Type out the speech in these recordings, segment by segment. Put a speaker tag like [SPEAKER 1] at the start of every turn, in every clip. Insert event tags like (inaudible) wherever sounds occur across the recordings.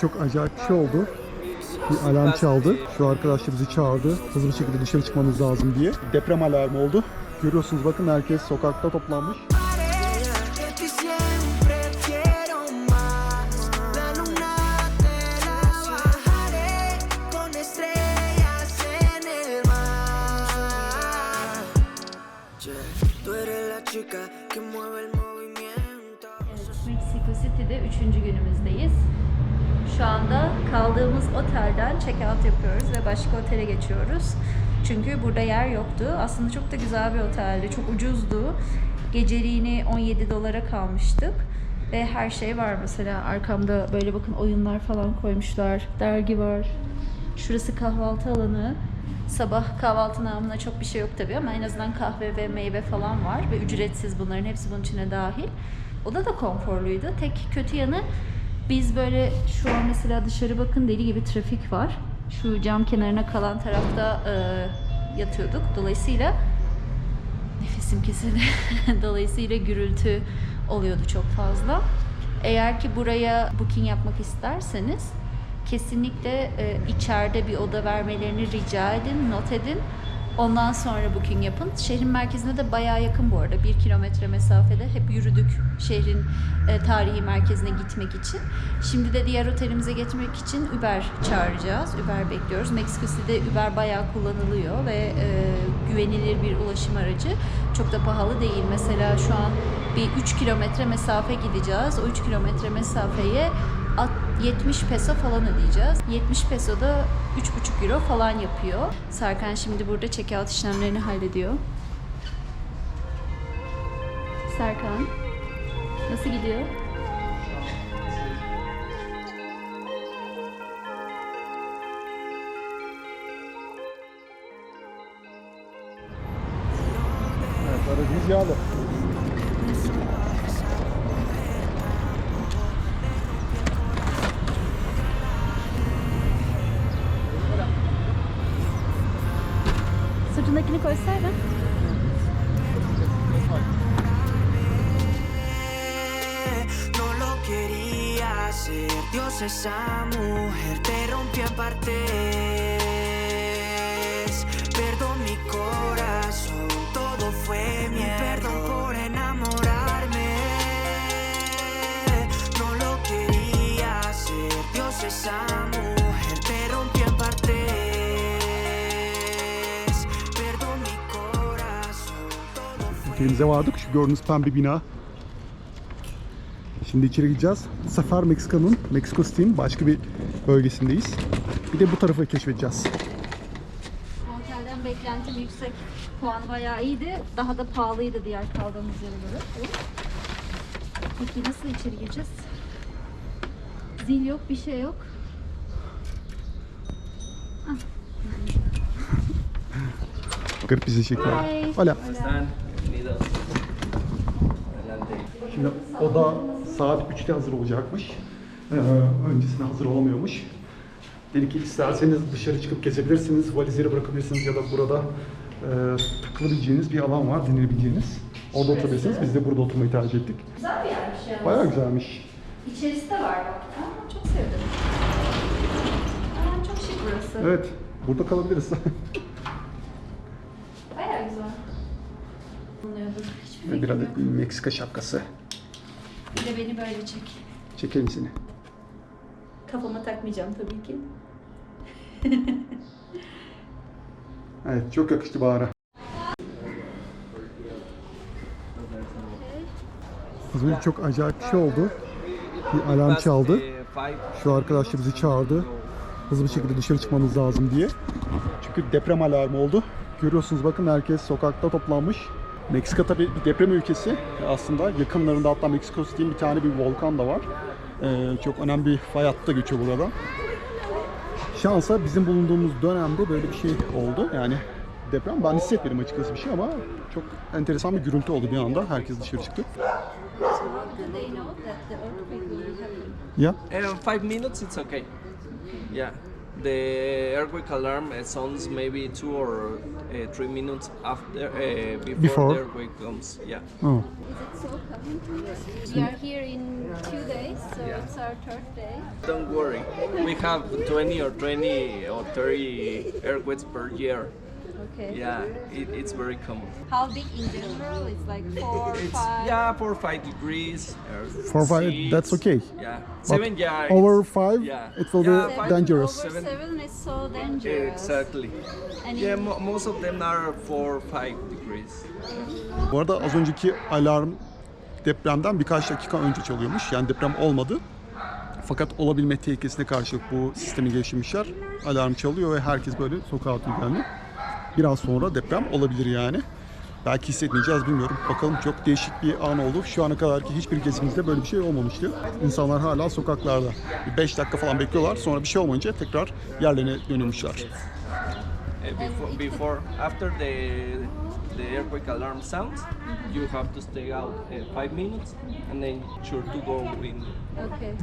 [SPEAKER 1] çok acayip bir şey oldu. Bir alarm çaldı. Şu arkadaş da bizi çağırdı. Hızlı bir şekilde dışarı çıkmamız lazım diye. Deprem alarmı oldu. Görüyorsunuz bakın herkes sokakta toplanmış.
[SPEAKER 2] Out yapıyoruz ve başka otele geçiyoruz. Çünkü burada yer yoktu. Aslında çok da güzel bir oteldi. Çok ucuzdu. Geceliğini 17 dolara kalmıştık. Ve her şey var mesela. Arkamda böyle bakın oyunlar falan koymuşlar. Dergi var. Şurası kahvaltı alanı. Sabah kahvaltı namına çok bir şey yok tabii ama en azından kahve ve meyve falan var ve ücretsiz bunların hepsi bunun içine dahil. Oda da konforluydu. Tek kötü yanı biz böyle şu an mesela dışarı bakın deli gibi trafik var. Şu cam kenarına kalan tarafta e, yatıyorduk. Dolayısıyla nefesim kesildi. (laughs) Dolayısıyla gürültü oluyordu çok fazla. Eğer ki buraya booking yapmak isterseniz kesinlikle e, içeride bir oda vermelerini rica edin, not edin. Ondan sonra booking yapın. Şehrin merkezine de bayağı yakın bu arada. Bir kilometre mesafede. Hep yürüdük şehrin e, tarihi merkezine gitmek için. Şimdi de diğer otelimize geçmek için Uber çağıracağız. Uber bekliyoruz. Meksiko City'de Uber bayağı kullanılıyor ve e, güvenilir bir ulaşım aracı. Çok da pahalı değil. Mesela şu an bir 3 kilometre mesafe gideceğiz. O 3 kilometre mesafeye 70 peso falan ödeyeceğiz. 70 peso da 3,5 euro falan yapıyor. Serkan şimdi burada check-out işlemlerini hallediyor. Serkan, nasıl gidiyor?
[SPEAKER 1] Evet, aracımız yağlı.
[SPEAKER 3] Partes. Perdón mi corazón, todo fue mi Perdón por enamorarme. No lo quería hacer. Dios, todo fue
[SPEAKER 1] Otelimize vardık. Şu gördüğünüz pembe bina. Şimdi içeri gideceğiz. Bu sefer Meksika'nın, Meksiko City'nin başka bir bölgesindeyiz. Bir de bu tarafı keşfedeceğiz.
[SPEAKER 2] Otelden beklentim yüksek. Puan bayağı iyiydi. Daha da pahalıydı diğer kaldığımız yere göre. Peki nasıl içeri gireceğiz? Zil yok, bir şey yok.
[SPEAKER 1] Garip bizi çekiyor.
[SPEAKER 2] Hi.
[SPEAKER 1] Hola. Şimdi oda saat 3'te hazır olacakmış. Ee, öncesinde hazır olamıyormuş. Dedi ki isterseniz dışarı çıkıp gezebilirsiniz, valizleri bırakabilirsiniz ya da burada e, takılabileceğiniz bir alan var, dinlenebileceğiniz. Orada oturabilirsiniz. Biz de burada oturmayı tercih ettik.
[SPEAKER 2] Güzel bir yermiş yani.
[SPEAKER 1] Bayağı güzelmiş.
[SPEAKER 2] İçerisi de var bak. Aa, çok sevdim. Aa, çok şık burası.
[SPEAKER 1] Evet, burada kalabiliriz. (laughs)
[SPEAKER 2] Bayağı güzel. Hiçbir
[SPEAKER 1] bir
[SPEAKER 2] fikrim
[SPEAKER 1] adet
[SPEAKER 2] yok.
[SPEAKER 1] Meksika şapkası.
[SPEAKER 2] Bir de beni böyle çek.
[SPEAKER 1] Çekelim seni.
[SPEAKER 2] Kafama takmayacağım tabii ki. (laughs)
[SPEAKER 1] Evet, çok yakıştı Bahar'a. Önce çok acayip bir şey oldu. Bir alarm çaldı. Şu arkadaş da bizi çağırdı. Hızlı bir şekilde dışarı çıkmamız lazım diye. Çünkü deprem alarmı oldu. Görüyorsunuz bakın herkes sokakta toplanmış. Meksika tabii bir deprem ülkesi aslında. Yakınlarında hatta Meksiko City'nin bir tane bir volkan da var. Ee, çok önemli bir fay hattı geçiyor burada. Şansa bizim bulunduğumuz dönemde böyle bir şey oldu. Yani deprem ben hissetmedim açıkçası bir şey ama çok enteresan bir gürültü oldu bir anda. Herkes dışarı çıktı.
[SPEAKER 2] Happen?
[SPEAKER 1] Ya
[SPEAKER 4] In five minutes, it's okay. Yeah. The earthquake alarm uh, sounds maybe two or uh, three minutes after uh, before,
[SPEAKER 1] Before.
[SPEAKER 4] the earthquake comes. Yeah.
[SPEAKER 1] oh.
[SPEAKER 2] Is it so coming? We are here in two days so
[SPEAKER 4] Yeah.
[SPEAKER 2] it's our third day.
[SPEAKER 4] Don't worry, we have 20 or 20 or 30 earthquakes per year.
[SPEAKER 2] Okay.
[SPEAKER 4] Yeah, it, it's very common.
[SPEAKER 2] How big in general? It's like four,
[SPEAKER 4] It's
[SPEAKER 2] five.
[SPEAKER 4] yeah, four or five degrees. Or
[SPEAKER 1] Four, five,
[SPEAKER 4] six.
[SPEAKER 1] that's okay.
[SPEAKER 4] Yeah,
[SPEAKER 1] But
[SPEAKER 4] seven. Yeah, it's-
[SPEAKER 1] over five,
[SPEAKER 4] yeah.
[SPEAKER 1] it will
[SPEAKER 4] Yeah,
[SPEAKER 1] be
[SPEAKER 4] five-
[SPEAKER 1] dangerous.
[SPEAKER 2] Over
[SPEAKER 4] Seven.
[SPEAKER 2] seven is so dangerous.
[SPEAKER 4] Exactly.
[SPEAKER 2] And
[SPEAKER 4] Yeah,
[SPEAKER 2] in-
[SPEAKER 4] mo- most of them are four or five degrees.
[SPEAKER 1] Bu arada az önceki alarm depremden birkaç dakika önce çalıyormuş. Yani deprem olmadı. Fakat olabilme tehlikesine karşılık bu sistemi geliştirmişler. Alarm çalıyor ve herkes böyle sokağa atıyor yani. Biraz sonra deprem olabilir yani. Belki hissetmeyeceğiz bilmiyorum. Bakalım çok değişik bir an oldu. Şu ana kadar ki hiçbir kesimizde böyle bir şey olmamıştı. İnsanlar hala sokaklarda. 5 dakika falan bekliyorlar. Sonra bir şey olmayınca tekrar yerlerine dönülmüşler.
[SPEAKER 4] Uh, before, before, after the the earthquake alarm sounds, you have to stay out uh, five minutes, and then sure to go in
[SPEAKER 2] Okay,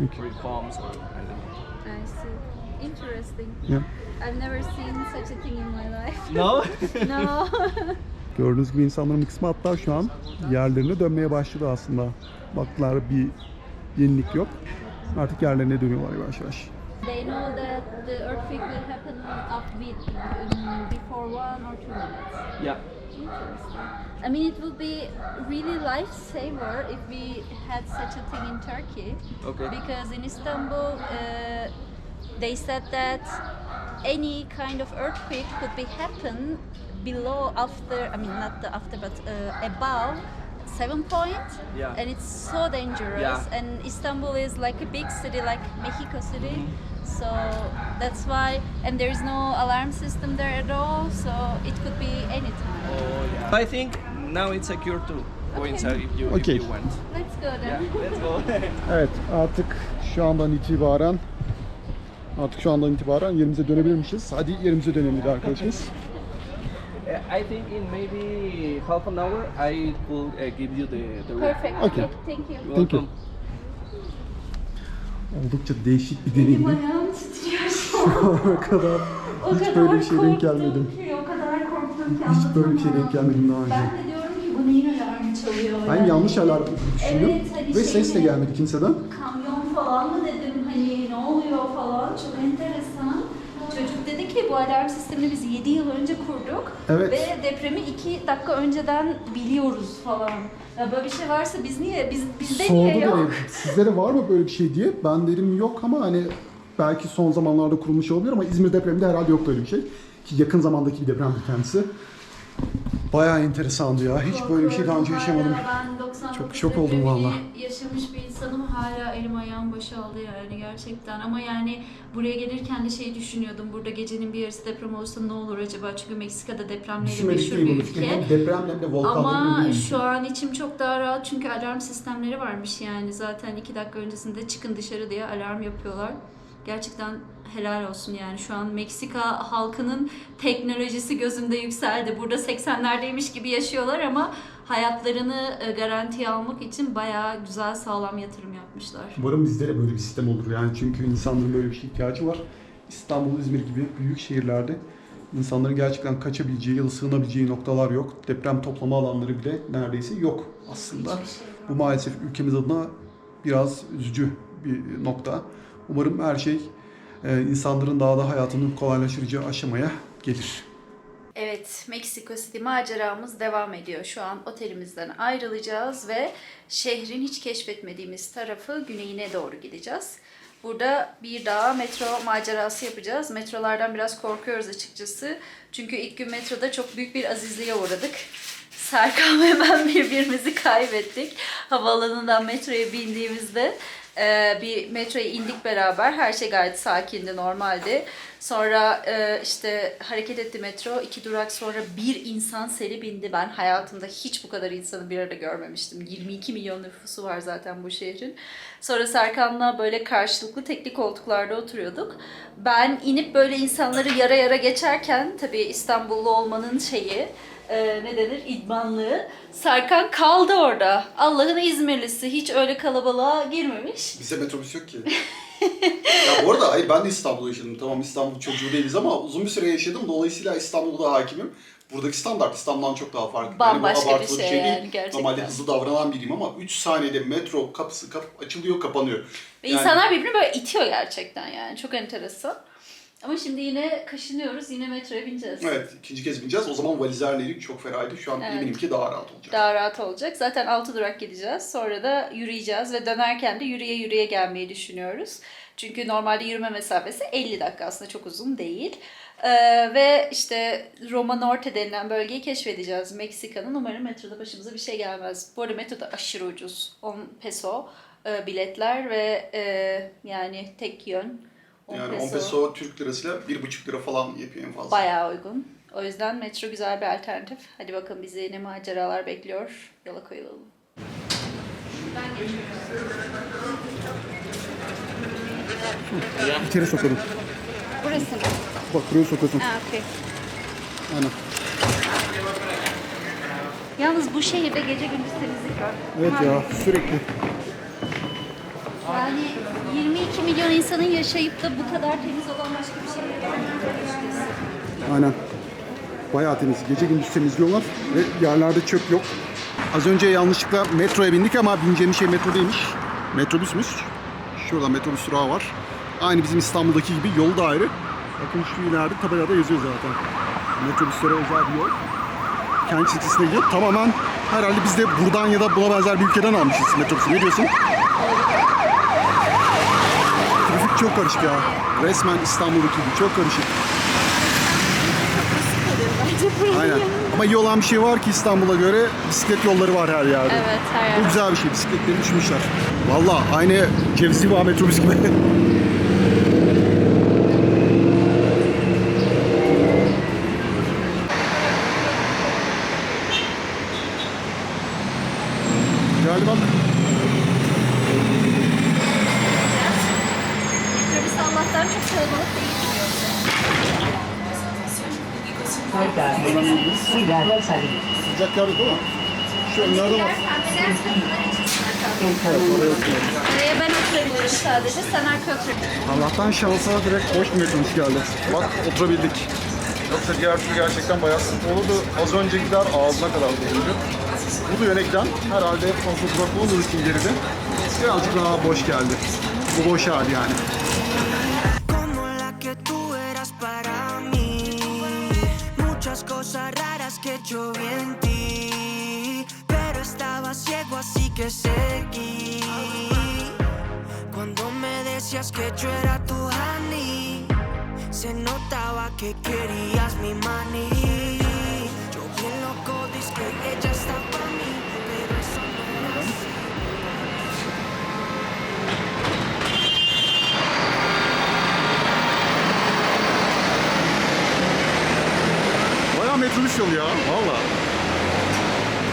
[SPEAKER 4] pumps or I don't know.
[SPEAKER 2] I see. Interesting.
[SPEAKER 1] Yeah.
[SPEAKER 2] I've never seen such a thing in my life.
[SPEAKER 4] No. (laughs)
[SPEAKER 2] no. (laughs)
[SPEAKER 1] Gördüğünüz gibi insanların bir kısmı hatta şu an yerlerine dönmeye başladı aslında. Baktılar bir yenilik yok. Artık yerlerine dönüyorlar yavaş yavaş.
[SPEAKER 2] they know that the earthquake will happen up with um, before one or two minutes.
[SPEAKER 4] yeah.
[SPEAKER 2] Interesting. I mean, it would be really lifesaver if we had such a thing in Turkey.
[SPEAKER 4] Okay.
[SPEAKER 2] Because in Istanbul, uh, they said that any kind of earthquake could be happen below after. I mean, not the after, but uh, above seven point.
[SPEAKER 4] Yeah.
[SPEAKER 2] And it's so dangerous.
[SPEAKER 4] Yeah.
[SPEAKER 2] And Istanbul is like a big city, like Mexico City. So that's why, and there is no alarm system there at all. So it could be anytime.
[SPEAKER 4] Oh yeah. I think now it's secure to go
[SPEAKER 2] Okay.
[SPEAKER 4] inside if you
[SPEAKER 1] Okay.
[SPEAKER 4] if you want.
[SPEAKER 2] Let's go
[SPEAKER 4] Yeah. Let's go. (laughs)
[SPEAKER 1] Evet artık şu andan itibaren artık şu andan itibaren yerimize dönebilirmişiz. Hadi yerimize dönelim arkadaşımız.
[SPEAKER 4] Uh, I think in maybe half an hour I will uh, give you the the route.
[SPEAKER 2] Perfect.
[SPEAKER 1] Okay.
[SPEAKER 2] Thank you.
[SPEAKER 1] Thank you. Oldukça değişik bir deneyimdi.
[SPEAKER 2] Ayağım titriyor.
[SPEAKER 1] Şu ana kadar
[SPEAKER 2] O
[SPEAKER 1] hiç
[SPEAKER 2] kadar
[SPEAKER 1] böyle bir şeye denk
[SPEAKER 2] korktum
[SPEAKER 1] gelmedim.
[SPEAKER 2] ki, o kadar korktum ki
[SPEAKER 1] Hiç böyle bir şeye denk gelmedim daha önce.
[SPEAKER 2] Ben de diyorum ki bu neyin alarmı çalıyor?
[SPEAKER 1] Ben
[SPEAKER 2] yani?
[SPEAKER 1] yanlış alarm düşündüm
[SPEAKER 2] Evet, hani
[SPEAKER 1] ve
[SPEAKER 2] şey
[SPEAKER 1] ses de gelmedi kimseden.
[SPEAKER 2] Kamyon falan mı dedim hani ne oluyor çok enteresan. Çocuk dedi ki bu alarm sistemini biz 7 yıl önce kurduk
[SPEAKER 1] Evet.
[SPEAKER 2] ve depremi 2 dakika önceden biliyoruz falan. Ya böyle bir şey varsa biz niye biz bizde niye
[SPEAKER 1] Sordu
[SPEAKER 2] yok?
[SPEAKER 1] dedim, sizde de var mı böyle bir şey diye. Ben dedim yok ama hani belki son zamanlarda kurulmuş olabilir ama İzmir depreminde herhalde yok böyle bir şey. Ki yakın zamandaki bir depremdi kendisi. Bayağı enteresandı ya. Hiç böyle bir şey daha önce yaşamadım.
[SPEAKER 2] Ben 99
[SPEAKER 1] Çok şok oldum
[SPEAKER 2] depremini
[SPEAKER 1] valla.
[SPEAKER 2] Yaşamış bir insanım hala elim ayağım boşaldı yani gerçekten. Ama yani buraya gelirken de şey düşünüyordum. Burada gecenin bir yarısı deprem olursa ne olur acaba? Çünkü Meksika'da depremleri
[SPEAKER 1] Düşünmedik
[SPEAKER 2] meşhur
[SPEAKER 1] değil
[SPEAKER 2] bir
[SPEAKER 1] bunu. Çünkü
[SPEAKER 2] ülke.
[SPEAKER 1] hem depremle hem de volkanların
[SPEAKER 2] Ama şu an içim çok daha rahat çünkü alarm sistemleri varmış yani. Zaten iki dakika öncesinde çıkın dışarı diye alarm yapıyorlar. Gerçekten helal olsun yani. Şu an Meksika halkının teknolojisi gözümde yükseldi. Burada 80'lerdeymiş gibi yaşıyorlar ama hayatlarını e, garantiye almak için bayağı güzel sağlam yatırım yapmışlar.
[SPEAKER 1] Umarım bizde de böyle bir sistem olur yani çünkü insanların böyle bir şeye ihtiyacı var. İstanbul, İzmir gibi büyük şehirlerde insanların gerçekten kaçabileceği ya da sığınabileceği noktalar yok. Deprem toplama alanları bile neredeyse yok aslında.
[SPEAKER 2] Şey.
[SPEAKER 1] Bu maalesef ülkemiz adına biraz üzücü bir nokta. Umarım her şey insanların daha da hayatını kolaylaştırıcı aşamaya gelir.
[SPEAKER 2] Evet, Meksiko City maceramız devam ediyor. Şu an otelimizden ayrılacağız ve şehrin hiç keşfetmediğimiz tarafı güneyine doğru gideceğiz. Burada bir daha metro macerası yapacağız. Metrolardan biraz korkuyoruz açıkçası. Çünkü ilk gün metroda çok büyük bir azizliğe uğradık. Serkan ve ben (laughs) birbirimizi kaybettik. Havaalanından metroya bindiğimizde e, bir metroya indik beraber. Her şey gayet sakindi, normaldi. Sonra e, işte hareket etti metro. iki durak sonra bir insan seli bindi. Ben hayatımda hiç bu kadar insanı bir arada görmemiştim. 22 milyon nüfusu var zaten bu şehrin. Sonra Serkan'la böyle karşılıklı tekli koltuklarda oturuyorduk. Ben inip böyle insanları yara yara geçerken tabii İstanbullu olmanın şeyi e, ne denir idmanlığı. Serkan kaldı orada. Allah'ın İzmirlisi hiç öyle kalabalığa girmemiş.
[SPEAKER 1] Bize metrobüs yok ki. ya bu arada hayır ben de İstanbul'da yaşadım. Tamam İstanbul çocuğu değiliz ama uzun bir süre yaşadım. Dolayısıyla İstanbul'da hakimim. buradaki standart İstanbul'dan çok daha farklı.
[SPEAKER 2] Bambaşka
[SPEAKER 1] bu
[SPEAKER 2] bir şey
[SPEAKER 1] değil.
[SPEAKER 2] yani, gerçekten.
[SPEAKER 1] Normalde hızlı davranan biriyim ama 3 saniyede metro kapısı kap açılıyor, kapanıyor.
[SPEAKER 2] Ve
[SPEAKER 1] Yani-
[SPEAKER 2] insanlar birbirini böyle itiyor gerçekten yani. Çok enteresan. Ama şimdi yine kaşınıyoruz. Yine metroya bineceğiz.
[SPEAKER 1] Evet, ikinci kez bineceğiz. O zaman valizlerle çok feraydı. Şu an
[SPEAKER 2] Evet.
[SPEAKER 1] eminim ki daha rahat olacak.
[SPEAKER 2] Daha rahat olacak. Zaten 6 durak gideceğiz. Sonra da yürüyeceğiz ve dönerken de yürüye yürüye gelmeyi düşünüyoruz. Çünkü normalde yürüme mesafesi 50 dakika aslında çok uzun değil. Ee, ve işte Roma Norte denilen bölgeyi keşfedeceğiz Meksika'nın. Umarım metroda başımıza bir şey gelmez. Bu arada metroda aşırı ucuz. 10 peso e, biletler ve e, yani tek yön. 10
[SPEAKER 1] Yani 10 peso Türk lirasıyla 1,5 lira falan yapıyor en fazla.
[SPEAKER 2] Bayağı uygun. O yüzden metro güzel bir alternatif. Hadi bakalım bizi ne maceralar bekliyor. Yola koyulalım.
[SPEAKER 1] İçeri sokalım.
[SPEAKER 2] Burası mı?
[SPEAKER 1] Bak buraya sokuyorsun.
[SPEAKER 2] Ha, okey.
[SPEAKER 1] Aynen.
[SPEAKER 2] Yalnız bu şehirde gece gündüz temizlik var.
[SPEAKER 1] Evet ya sürekli.
[SPEAKER 2] Yani 22 milyon insanın yaşayıp da bu kadar temiz olan başka bir görmedim açıkçası.
[SPEAKER 1] Aynen. Bayağı temiz. Gece gündüz temizliyorlar ve yerlerde çöp yok. Az önce yanlışlıkla metroya bindik ama bineceğimiz şey metro değilmiş. Metrobüsmüş. Şurada metrobüs durağı var. Aynı bizim İstanbul'daki gibi yol da ayrı. Bakın şu ileride tabelada yazıyor zaten. Metrobüslere özel bir yol. Kent çizgisine gidiyor. Tamamen herhalde biz de buradan ya da buna benzer bir ülkeden almışız metrobüsü. Ne diyorsun? Trafik çok karışık ya. Resmen İstanbul'daki gibi çok karışık. Aynen. Ama iyi olan bir şey var ki İstanbul'a göre bisiklet yolları var her yerde.
[SPEAKER 2] Evet her
[SPEAKER 1] Bu
[SPEAKER 2] yer.
[SPEAKER 1] güzel bir şey. Bisikletleri düşmüşler. Valla aynı Cevizli Bağ metrobüs gibi. Geldi bak.
[SPEAKER 2] Metrobüs Allah'tan çok kalabalık değil biliyorsun.
[SPEAKER 5] Cuidado al salir.
[SPEAKER 1] Sıcak değil mi? Şu önlerde bak.
[SPEAKER 2] Oraya ben oturabilirim sadece. Sen arka oturabilirsin.
[SPEAKER 1] Allah'tan şansa direkt boş bir metrobüs geldi. Bak oturabildik. Yoksa diğer türlü gerçekten bayağı sıkıntı olurdu. Az önce gider ağzına kadar doluydu. Bu da yönekten herhalde fazla durak olmadığı için geride birazcık daha boş geldi. Bu boş hali yani.
[SPEAKER 3] Yo vi en ti, pero estaba ciego así que seguí. Cuando me decías que yo era tu honey, se notaba que querías mi money. Yo bien loco, dice que ella está para mí,
[SPEAKER 1] Bayağı metrobüs yolu ya. Valla.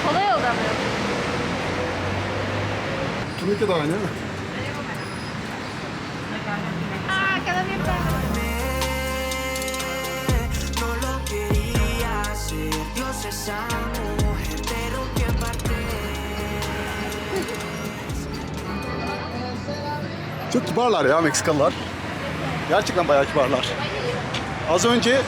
[SPEAKER 2] Kolay yoldan mı?
[SPEAKER 1] Turnike de aynı.
[SPEAKER 3] En parte.
[SPEAKER 1] Çok kibarlar ya Meksikalılar. Gerçekten bayağı kibarlar. Az önce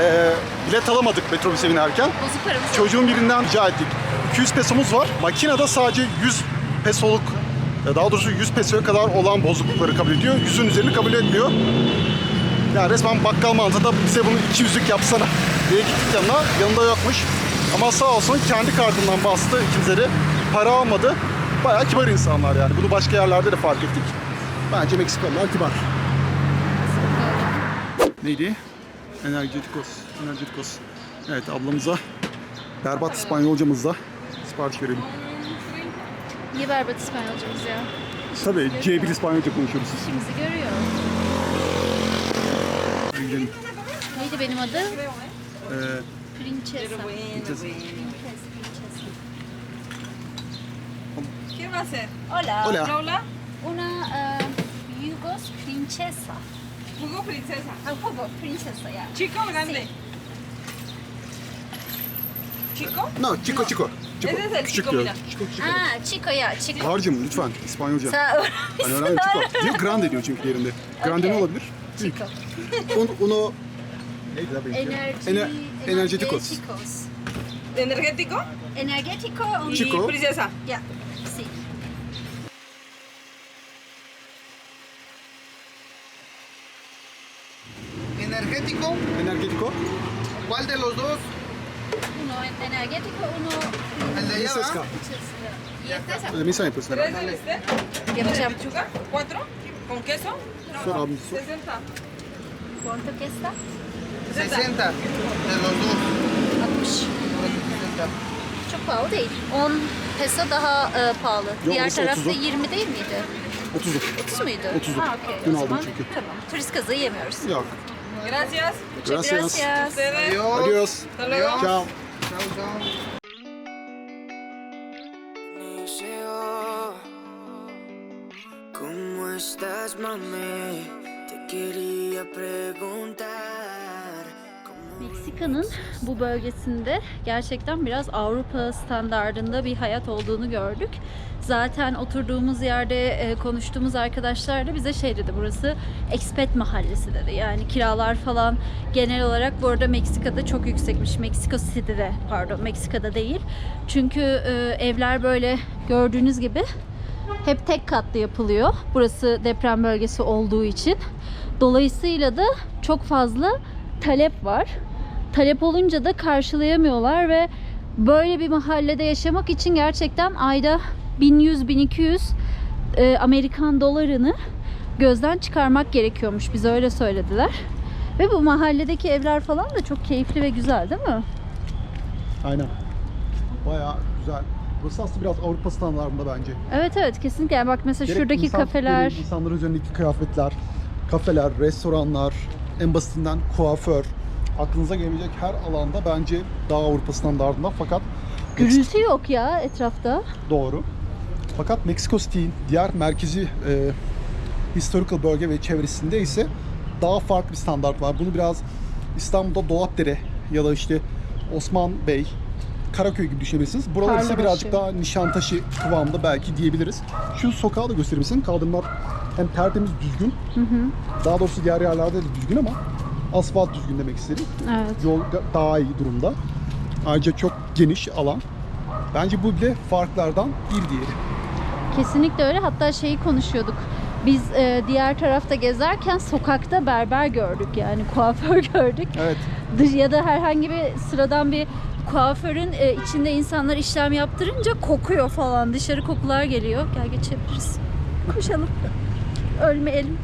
[SPEAKER 1] e, bilet alamadık metrobüse binerken.
[SPEAKER 2] Bozuk paramız.
[SPEAKER 1] Çocuğun birinden rica ettik. 200 pesomuz var. Makinede sadece 100 pesoluk, e, daha doğrusu 100 pesoya kadar olan bozuklukları kabul ediyor. 100'ün üzerini kabul etmiyor. Yani resmen bakkal mantığında bize bunu 200'lük yapsana diye gittik yanına. Yanında yokmuş. Ama sağ olsun kendi kartından bastı ikimize de. Para almadı. Bayağı kibar insanlar yani. Bunu başka yerlerde de fark ettik. Bence Meksikalılar kibar. Neydi? Energetikos. Energetikos. Evet ablamıza berbat İspanyolcamızla sipariş verelim.
[SPEAKER 2] Niye berbat İspanyolcamız ya?
[SPEAKER 1] Tabii C1 İspanyolca konuşuyoruz.
[SPEAKER 2] İşimizi görüyor.
[SPEAKER 1] Hadi gidelim.
[SPEAKER 2] Neydi benim adı?
[SPEAKER 1] Ee,
[SPEAKER 2] Princesa.
[SPEAKER 1] gideceğiz.
[SPEAKER 6] ¿Quién va a ser?
[SPEAKER 2] Hola.
[SPEAKER 1] Hola.
[SPEAKER 2] Una uh, Yugos Princesa.
[SPEAKER 6] Jugo princesa.
[SPEAKER 2] Ah, jugo, princesa ya.
[SPEAKER 6] ¿Chico o grande? ¿Chico?
[SPEAKER 1] No, Chico Chico. Chico.
[SPEAKER 6] Ese es el
[SPEAKER 1] Küçük
[SPEAKER 6] Chico,
[SPEAKER 1] diyor.
[SPEAKER 6] mira.
[SPEAKER 1] Chico Chico.
[SPEAKER 2] Aa, Chico ya, Chico.
[SPEAKER 1] Bahar'cığım lütfen İspanyolca.
[SPEAKER 2] Sen
[SPEAKER 1] Hani öyle Chico. (laughs) Diyor Grande diyor çünkü yerinde. Grande ne
[SPEAKER 2] Okey.
[SPEAKER 1] olabilir?
[SPEAKER 2] Chico.
[SPEAKER 1] Uno, uno... Neydi lan benimki?
[SPEAKER 2] Enerji,
[SPEAKER 1] Ener-. Energéticos.
[SPEAKER 6] Energético
[SPEAKER 2] Energético
[SPEAKER 6] y
[SPEAKER 1] Chico.
[SPEAKER 6] princesa.
[SPEAKER 2] Ya, sí.
[SPEAKER 5] Energético,
[SPEAKER 1] Energético.
[SPEAKER 5] ¿cuál de los dos?
[SPEAKER 2] Uno energético, uno...
[SPEAKER 5] El de allá. ¿va?
[SPEAKER 2] Y este es
[SPEAKER 1] yapıyorsun
[SPEAKER 6] ¿Tres de bistec? ¿Cuatro? ¿Con queso?
[SPEAKER 1] Sor abim sor.
[SPEAKER 6] 60.
[SPEAKER 2] ¿Cuánto cuesta?
[SPEAKER 5] 60 de los dos.
[SPEAKER 2] 60.
[SPEAKER 5] 60.
[SPEAKER 2] Çok pahalı değil. 10 peso daha e, pahalı. Diğer
[SPEAKER 1] orası
[SPEAKER 2] tarafta
[SPEAKER 1] 30'u.
[SPEAKER 2] 20 değil miydi?
[SPEAKER 1] 30'luk.
[SPEAKER 2] 30 muydu?
[SPEAKER 1] 30'luk.
[SPEAKER 2] Ha, okey.
[SPEAKER 1] Dün
[SPEAKER 2] O
[SPEAKER 1] aldım
[SPEAKER 2] zaman
[SPEAKER 1] çünkü.
[SPEAKER 2] Tamam. Turist kazığı yemiyoruz.
[SPEAKER 1] Yok.
[SPEAKER 6] Gracias.
[SPEAKER 1] Gracias.
[SPEAKER 2] Gracias.
[SPEAKER 6] Ustedes.
[SPEAKER 5] Adiós.
[SPEAKER 1] Adios.
[SPEAKER 6] Hasta luego.
[SPEAKER 1] Ciao.
[SPEAKER 5] Chao, chao.
[SPEAKER 3] ¿Cómo estás, mami? Te quería preguntar. ¿Cómo
[SPEAKER 2] Meksika'nın bu bölgesinde gerçekten biraz Avrupa standardında bir hayat olduğunu gördük. Zaten oturduğumuz yerde e, konuştuğumuz arkadaşlar da bize şey dedi burası expat mahallesi dedi. Yani kiralar falan genel olarak bu arada Meksika'da çok yüksekmiş. Meksiko City'de pardon Meksika'da değil. Çünkü e, evler böyle gördüğünüz gibi hep tek katlı yapılıyor. Burası deprem bölgesi olduğu için. Dolayısıyla da çok fazla talep var. Talep olunca da karşılayamıyorlar ve böyle bir mahallede yaşamak için gerçekten ayda 1100-1200 e, Amerikan dolarını gözden çıkarmak gerekiyormuş. Bize öyle söylediler. Ve bu mahalledeki evler falan da çok keyifli ve güzel değil mi?
[SPEAKER 1] Aynen. Bayağı güzel. Burası aslında biraz Avrupa standartında bence.
[SPEAKER 2] Evet evet kesinlikle. Yani bak mesela
[SPEAKER 1] Gerek
[SPEAKER 2] şuradaki
[SPEAKER 1] insan
[SPEAKER 2] kafeler.
[SPEAKER 1] tipleri, insanların üzerindeki kıyafetler, kafeler, restoranlar, en basitinden kuaför. Aklınıza gelebilecek her alanda bence daha Avrupa standartında fakat
[SPEAKER 2] Gürültü yok ya etrafta.
[SPEAKER 1] Doğru. Fakat Mexico City'nin diğer merkezi e, historical bölge ve çevresinde ise daha farklı bir standart var. Bunu biraz İstanbul'da Dolapdere ya da işte Osman Bey, Karaköy gibi düşünebilirsiniz. Buralar ise
[SPEAKER 2] Tarlabaşı.
[SPEAKER 1] birazcık daha Nişantaşı kıvamında belki diyebiliriz. Şu sokağı da gösterir misin? Kaldırımlar hem tertemiz düzgün. Daha doğrusu diğer yerlerde de düzgün ama asfalt düzgün demek istedim.
[SPEAKER 2] Evet.
[SPEAKER 1] Yol daha iyi durumda. Ayrıca çok geniş alan. Bence bu bile farklardan bir diğeri.
[SPEAKER 2] Kesinlikle öyle. Hatta şeyi konuşuyorduk. Biz e, diğer tarafta gezerken sokakta berber gördük yani kuaför (laughs) gördük.
[SPEAKER 1] Evet.
[SPEAKER 2] Ya da herhangi bir sıradan bir kuaförün e, içinde insanlar işlem yaptırınca kokuyor falan. Dışarı kokular geliyor. Gel geçebiliriz. Koşalım. Ölmeyelim.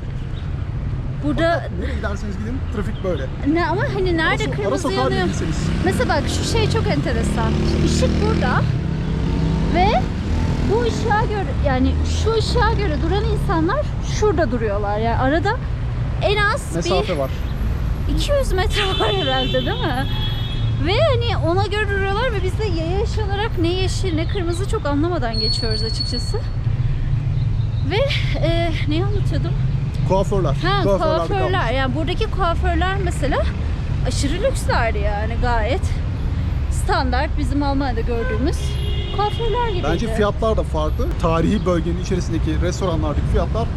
[SPEAKER 2] Burada
[SPEAKER 1] Nereye giderseniz gidin trafik böyle.
[SPEAKER 2] ne ama hani nerede
[SPEAKER 1] Ara so- ara
[SPEAKER 2] kırmızı
[SPEAKER 1] sokağa
[SPEAKER 2] yanıyor? Mesela bak şu şey çok enteresan. Işık burada ve bu ışığa göre yani şu ışığa göre duran insanlar şurada duruyorlar. Yani arada en az
[SPEAKER 1] Mesafe var.
[SPEAKER 2] bir 200 metre var (laughs) herhalde değil mi? Ve hani ona göre duruyorlar ve biz de ışığı olarak ne yeşil ne kırmızı çok anlamadan geçiyoruz açıkçası. Ve e, neyi anlatıyordum?
[SPEAKER 1] Kuaförler.
[SPEAKER 2] Ha kuaförler. Yani buradaki kuaförler mesela aşırı lükslerdi yani gayet. Standart bizim Almanya'da gördüğümüz kuaförler gibiydi.
[SPEAKER 1] Bence fiyatlar da farklı. Tarihi bölgenin içerisindeki restoranlardaki fiyatlar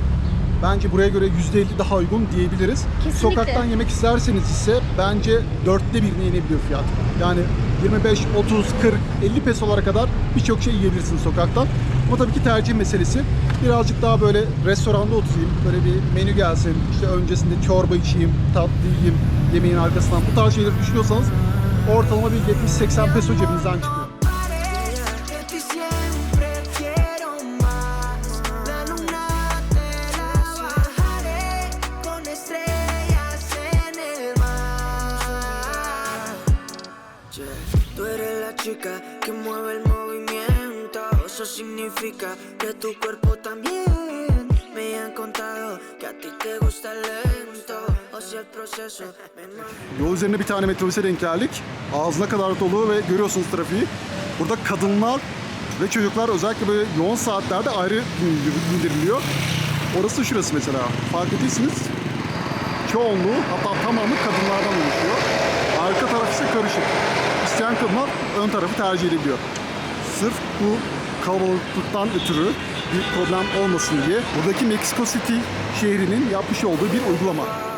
[SPEAKER 1] bence buraya göre %50 daha uygun diyebiliriz.
[SPEAKER 2] Kesinlikle.
[SPEAKER 1] Sokaktan yemek isterseniz ise bence dörtte birine inebiliyor fiyat. Yani 25, 30, 40, 50 pesolara kadar birçok şey yiyebilirsiniz sokaktan. Ama tabii ki tercih meselesi. Birazcık daha böyle restoranda oturayım, böyle bir menü gelsin, işte öncesinde çorba içeyim, tatlı yiyeyim, yemeğin arkasından bu tarz şeyleri düşünüyorsanız ortalama bir 70-80 peso cebinizden çıkıyor.
[SPEAKER 3] Eso significa que tu cuerpo también. Me han contado que a ti te gusta lento. O si el proceso
[SPEAKER 1] Yol üzerinde bir tane metrobüse denk geldik. Ağzına kadar dolu ve görüyorsunuz trafiği. Burada kadınlar ve çocuklar özellikle böyle yoğun saatlerde ayrı indiriliyor. Orası şurası mesela. Fark ettiyseniz çoğunluğu hatta tamamı kadınlardan oluşuyor. Arka taraf ise karışık. İsteyen kadınlar ön tarafı tercih edebiliyor. Sırf bu kalabalıklıktan ötürü bir problem olmasın diye buradaki Mexico City şehrinin yapmış olduğu bir uygulama.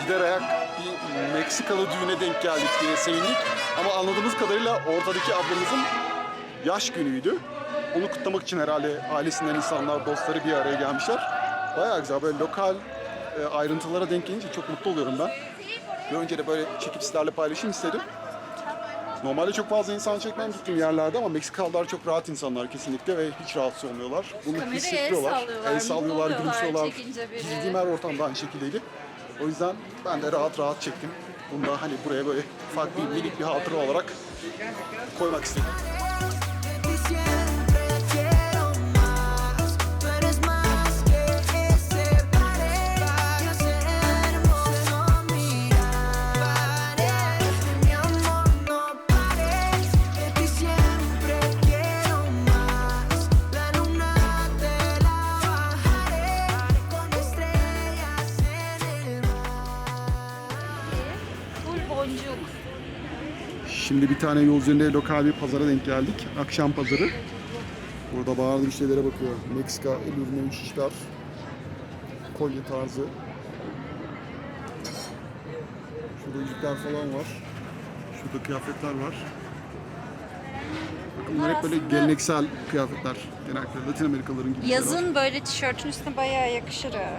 [SPEAKER 1] Gider ayak bir Meksikalı düğüne denk geldik diye sevindik. Ama anladığımız kadarıyla ortadaki ablamızın yaş günüydü. Onu kutlamak için herhalde ailesinden insanlar, dostları bir araya gelmişler. Bayağı güzel böyle lokal e, ayrıntılara denk gelince çok mutlu oluyorum ben. Bir önce de böyle çekip sizlerle paylaşayım istedim. Normalde çok fazla insan çekmem gittiğim yerlerde ama Meksikalılar çok rahat insanlar kesinlikle ve hiç rahatsız olmuyorlar. Bunu
[SPEAKER 2] Kameraya el
[SPEAKER 1] hissettiriyorlar.
[SPEAKER 2] sallıyorlar,
[SPEAKER 1] El sallıyorlar, gülümsüyorlar. Gittiğim her ortamda aynı şekildeydi. O yüzden ben de rahat rahat çektim. Bunu da hani buraya böyle ufak bir minik bir hatıra olarak koymak istedim. Şimdi bir tane yol üzerinde lokal bir pazara denk geldik. Akşam pazarı. Burada bağırdı bir şeylere bakıyor. Meksika el ürünü şişler. Kolye tarzı. Şurada yüzükler falan var. Şurada kıyafetler var. Bakın bunlar hep böyle
[SPEAKER 2] aslında-
[SPEAKER 1] geleneksel kıyafetler. Genellikle Latin Amerikalıların gibi.
[SPEAKER 2] Yazın böyle tişörtün üstüne bayağı yakışır ha.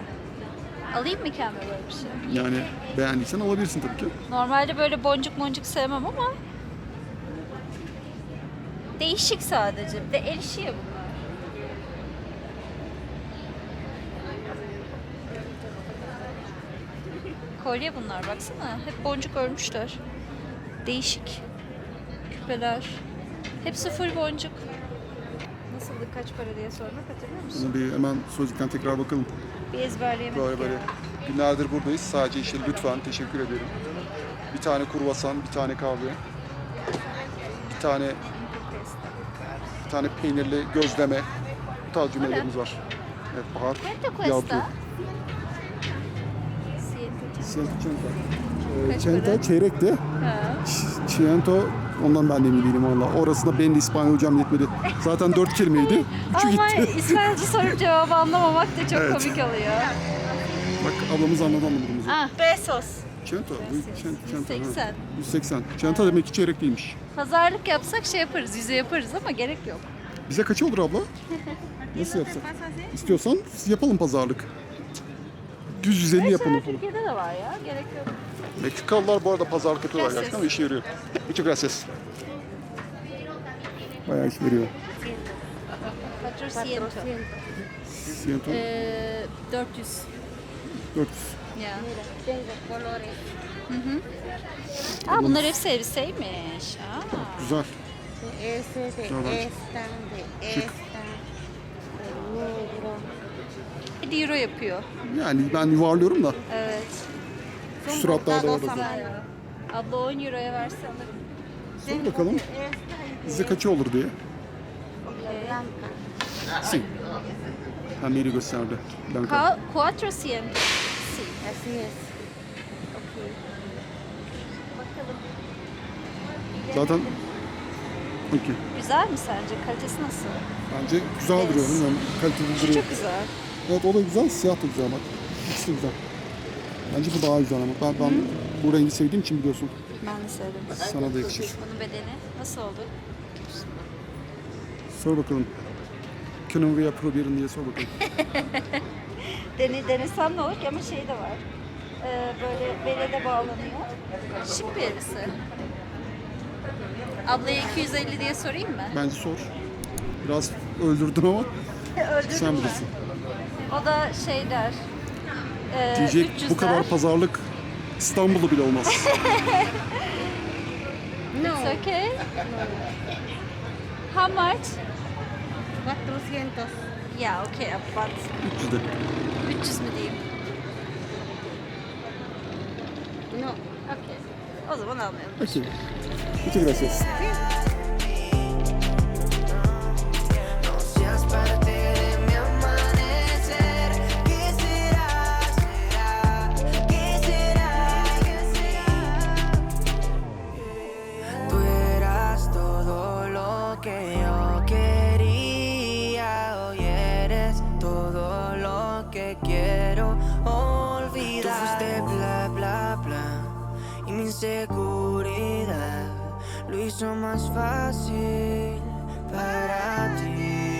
[SPEAKER 2] Alayım mı kendime böyle bir şey?
[SPEAKER 1] Yani beğendiysen alabilirsin tabii ki.
[SPEAKER 2] Normalde böyle boncuk boncuk sevmem ama değişik sadece. Bir de el işi ya bunlar. Kolye bunlar baksana. Hep boncuk örmüşler. Değişik. Küpeler. Hepsi full boncuk. Nasıldı kaç para diye sormak hatırlıyor musun?
[SPEAKER 1] Bunu bir hemen sözlükten tekrar bakalım.
[SPEAKER 2] Bir ezberleyemedik
[SPEAKER 1] Böyle böyle.
[SPEAKER 2] ya.
[SPEAKER 1] Günlerdir buradayız. Sadece işte lütfen teşekkür ederim. Bir tane kruvasan, bir tane kahve. Bir tane tane peynirli gözleme. Bu tarz cümlelerimiz var. Evet Bahar.
[SPEAKER 2] Siento.
[SPEAKER 1] Cento cento. Ee,
[SPEAKER 2] para?
[SPEAKER 1] çeyrekti.
[SPEAKER 2] Ha.
[SPEAKER 1] Ç- Cento ondan ben de emin değilim valla. Orasında benim de İspanyolcam yetmedi. Zaten dört kelimeydi. (laughs) Üçü
[SPEAKER 2] Ama
[SPEAKER 1] gitti.
[SPEAKER 2] İspanyolca sorup cevabı anlamamak da çok
[SPEAKER 1] Evet.
[SPEAKER 2] komik oluyor.
[SPEAKER 1] Bak ablamız anladı anladığımızı.
[SPEAKER 2] Ah, pesos.
[SPEAKER 1] Bu cento, cento, ha.
[SPEAKER 2] 180.
[SPEAKER 1] 180. Cento demek ki çeyrek değilmiş.
[SPEAKER 2] Pazarlık yapsak şey yaparız, yüze yaparız ama gerek yok.
[SPEAKER 1] Bize kaç olur abla? (laughs) Nasıl yapsak? İstiyorsan yapalım pazarlık. Düz 150 yapalım.
[SPEAKER 2] Şeyler Türkiye'de de var ya, gerek yok.
[SPEAKER 1] Meksikalılar bu arada pazarlık yapıyorlar
[SPEAKER 2] Gracias.
[SPEAKER 1] gerçekten ve işe yarıyor. Muchas gracias. Bayağı iş veriyor.
[SPEAKER 2] 400.
[SPEAKER 1] Ciento,
[SPEAKER 2] Ee, 400.
[SPEAKER 1] 400.
[SPEAKER 2] Ya. Hı hı. Aa, bunlar hepsi elbiseymiş. Aa.
[SPEAKER 1] Güzel.
[SPEAKER 7] Ese de esta, de
[SPEAKER 1] Şık.
[SPEAKER 7] esta, de negro.
[SPEAKER 2] 7 euro yapıyor.
[SPEAKER 1] Yani ben yuvarlıyorum da
[SPEAKER 2] Evet.
[SPEAKER 1] şu suratlarda orada.
[SPEAKER 2] Güzel. Abla 10 euroya verse alırım.
[SPEAKER 1] Sor bakalım bize kaçı olur diye. Si. Hem yeri gösterdi. Blanca.
[SPEAKER 2] Ka 400. Si.
[SPEAKER 7] Así es.
[SPEAKER 2] Bakalım.
[SPEAKER 1] Zaten Okey.
[SPEAKER 2] Güzel mi sence? Kalitesi nasıl?
[SPEAKER 1] Bence güzel duruyor. Bilmiyorum. Kaliteli
[SPEAKER 2] Şu
[SPEAKER 1] duruyor.
[SPEAKER 2] çok güzel.
[SPEAKER 1] Evet o da güzel. Siyah da güzel bak. İkisi de güzel. Bence bu daha güzel ama ben, ben bu rengi sevdiğim için biliyorsun.
[SPEAKER 2] Ben de sevdim.
[SPEAKER 1] Sana da yakışır.
[SPEAKER 2] Bunun bedeni nasıl oldu?
[SPEAKER 1] Sor bakalım. Können wir probieren diye sor bakalım. (laughs)
[SPEAKER 2] Dene, denesem ne olur ki ama şey de var. Ee, böyle bele de bağlanıyor. Şık bir elbise. Ablaya 250 diye sorayım mı?
[SPEAKER 1] Bence sor. Biraz öldürdün ama (laughs)
[SPEAKER 2] Öldürdün
[SPEAKER 1] sen
[SPEAKER 2] mü?
[SPEAKER 1] bilirsin.
[SPEAKER 2] O da şey der. E,
[SPEAKER 1] Diyecek
[SPEAKER 2] 300
[SPEAKER 1] bu kadar
[SPEAKER 2] der.
[SPEAKER 1] pazarlık İstanbul'da bile olmaz. (laughs)
[SPEAKER 2] It's okay. How much?
[SPEAKER 7] 400.
[SPEAKER 2] Yeah, okay, but
[SPEAKER 1] 300'de.
[SPEAKER 2] 300 mü diyeyim?
[SPEAKER 7] No.
[SPEAKER 2] Okay. O zaman almayalım.
[SPEAKER 1] Okey. Muchas gracias.
[SPEAKER 3] Inseguridad lo hizo más fácil para ti.